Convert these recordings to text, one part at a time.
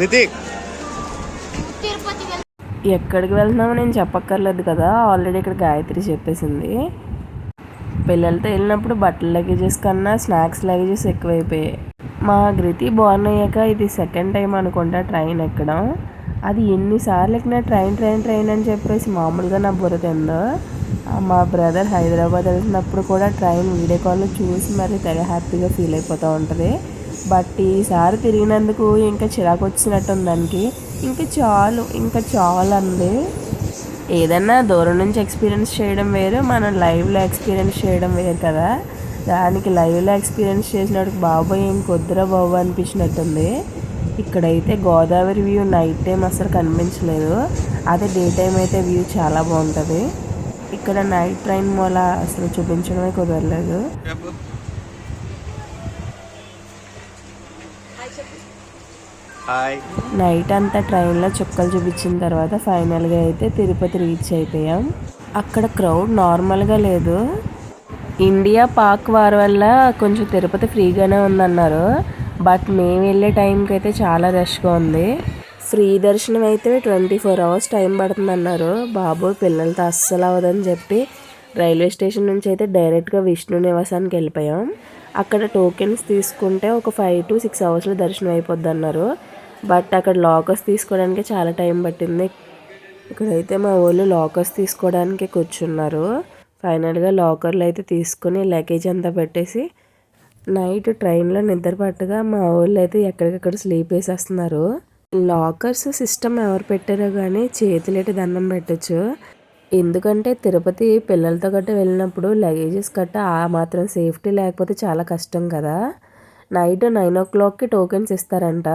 రితిక్ ఎక్కడికి వెళ్తున్నామో నేను చెప్పక్కర్లేదు కదా ఆల్రెడీ ఇక్కడ గాయత్రి చెప్పేసింది. పిల్లలతో వెళ్ళినప్పుడు బట్టల లగేజెస్ కన్నా స్నాక్స్ లగేజెస్ ఎక్కువైపోయాయి. మా గ్రితి బోర్న్ అయ్యాక ఇది సెకండ్ టైం అనుకుంటా ట్రైన్ ఎక్కడం. అది ఎన్నిసార్లు ఎక్కినా ట్రైన్ ట్రైన్ ట్రైన్ అని చెప్పేసి మామూలుగా నా బుర్ర తిందో. మా బ్రదర్ హైదరాబాద్ వెళ్తున్నప్పుడు కూడా ట్రైన్ వీడియో కాల్లో చూసి మరి తెగ హ్యాపీగా ఫీల్ అయిపోతూ ఉంటుంది. బట్ ఈసారి తిరిగినందుకు ఇంకా చిరాకు వచ్చినట్టుంది దానికి ఇంకా చాలు ఇంకా చాలు అంది ఏదన్నా దూరం నుంచి ఎక్స్పీరియన్స్ చేయడం వేరు మనం లైవ్లో ఎక్స్పీరియన్స్ చేయడం వేరు కదా. దానికి లైవ్లో ఎక్స్పీరియన్స్ చేసినప్పుడు బాబోయ్ ఇంకొద్దురా బాబు అనిపించినట్టుంది. ఇక్కడైతే గోదావరి వ్యూ నైట్ టైం అసలు కనిపించలేదు. అదే డే టైం అయితే వ్యూ చాలా బాగుంటుంది. ఇక్కడ నైట్ ట్రైన్ మూల అసలు చూపించడమే కుదరలేదు. నైట్ అంతా ట్రైన్లో చుక్కలు చూపించిన తర్వాత ఫైనల్గా అయితే తిరుపతి రీచ్ అయిపోయాం. అక్కడ క్రౌడ్ నార్మల్గా లేదు. ఇండియా పార్క్ వారి వల్ల కొంచెం తిరుపతి ఫ్రీగానే ఉందన్నారు. బట్ మేము వెళ్ళే టైంకి అయితే చాలా రష్గా ఉంది. ఫ్రీ దర్శనం అయితే ట్వంటీ ఫోర్ అవర్స్ టైం పడుతుందన్నారు. బాబు పిల్లలతో అస్సలు అవ్వదని చెప్పి రైల్వే స్టేషన్ నుంచి అయితే డైరెక్ట్గా విష్ణు నివాసానికి వెళ్ళిపోయాం. అక్కడ టోకెన్స్ తీసుకుంటే ఒక ఫైవ్ టు సిక్స్ అవర్స్లో దర్శనం అయిపోద్ది అన్నారు. బట్ అక్కడ లాకర్స్ తీసుకోవడానికి చాలా టైం పట్టింది. ఇక్కడైతే మా వాళ్ళు లాకర్స్ తీసుకోవడానికి కూర్చున్నారు. ఫైనల్గా లాకర్లు అయితే తీసుకుని లగేజ్ అంతా పెట్టేసి నైట్ ట్రైన్లో నిద్ర పట్టగా మా వాళ్ళు అయితే ఎక్కడికక్కడ స్లీప్ వేసేస్తున్నారు లాకర్స్ సిస్టమ్ ఎవరు పెట్టారో కానీ చేతులెట్టి దండం పెట్టచ్చు. ఎందుకంటే తిరుపతి పిల్లలతో గట్ట వెళ్ళినప్పుడు లగేజెస్ గట్ట ఆ మాత్రం సేఫ్టీ లేకపోతే చాలా కష్టం కదా. నైట్ నైన్ ఓ క్లాక్కి టోకెన్స్ ఇస్తారంట.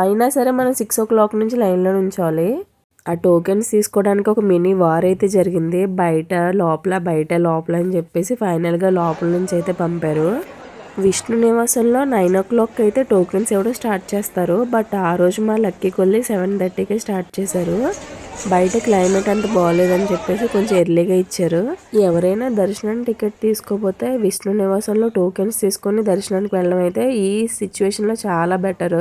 అయినా సరే మనం సిక్స్ ఓ క్లాక్ నుంచి లైన్లో ఉంచాలి ఆ టోకెన్స్ తీసుకోవడానికి ఒక మినీ వార్ అయితే జరిగింది. బయట లోపల బయట లోపల అని చెప్పేసి ఫైనల్గా లోపల నుంచి అయితే పంపారు. విష్ణు నివాసంలో నైన్ ఓ క్లాక్ అయితే టోకెన్స్ ఇవ్వడం స్టార్ట్ చేస్తారు. బట్ ఆ రోజు మా లక్కీ కొల్లి సెవెన్ థర్టీకే స్టార్ట్ చేశారు. బయట క్లైమేట్ అంత బాగోలేదని చెప్పేసి కొంచెం ఎర్లీగా ఇచ్చారు. ఎవరైనా దర్శనం టికెట్ తీసుకోపోతే విష్ణు నివాసంలో టోకెన్స్ తీసుకొని దర్శనానికి వెళ్ళడం అయితే ఈ సిచ్యువేషన్లో చాలా బెటర్.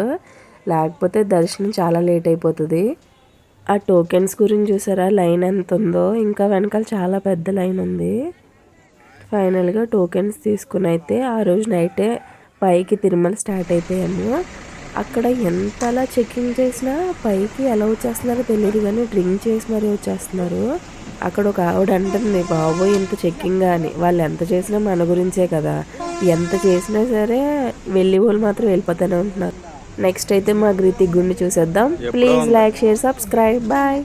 లేకపోతే దర్శనం చాలా లేట్ అయిపోతుంది. ఆ టోకెన్స్ గురించి చూసారా? లైన్ ఎంత ఉందో ఇంకా వెనకాల చాలా పెద్ద లైన్ ఉంది. ఫైనల్గా టోకెన్స్ తీసుకుని అయితే ఆ రోజు నైటే పైకి తిరుమల స్టార్ట్ అయిపోయాము. అక్కడ ఎంతలా చెకింగ్ చేసినా పైకి ఎలా వచ్చేస్తున్నారో తెలియదు కానీ డ్రింక్ చేసి మరీ వచ్చేస్తున్నారు. అక్కడ ఒక ఆవిడ అంటుంది బాబోయ్ ఇంత చెక్కింగ్ అని వాళ్ళు ఎంత చేసినా మన గురించే కదా. ఎంత చేసినా సరే వెళ్ళి వాళ్ళు మాత్రం వెళ్ళిపోతూనే ఉంటున్నారు. నెక్స్ట్ అయితే మా గృతి గుండి చూసేద్దాం. Please like share subscribe bye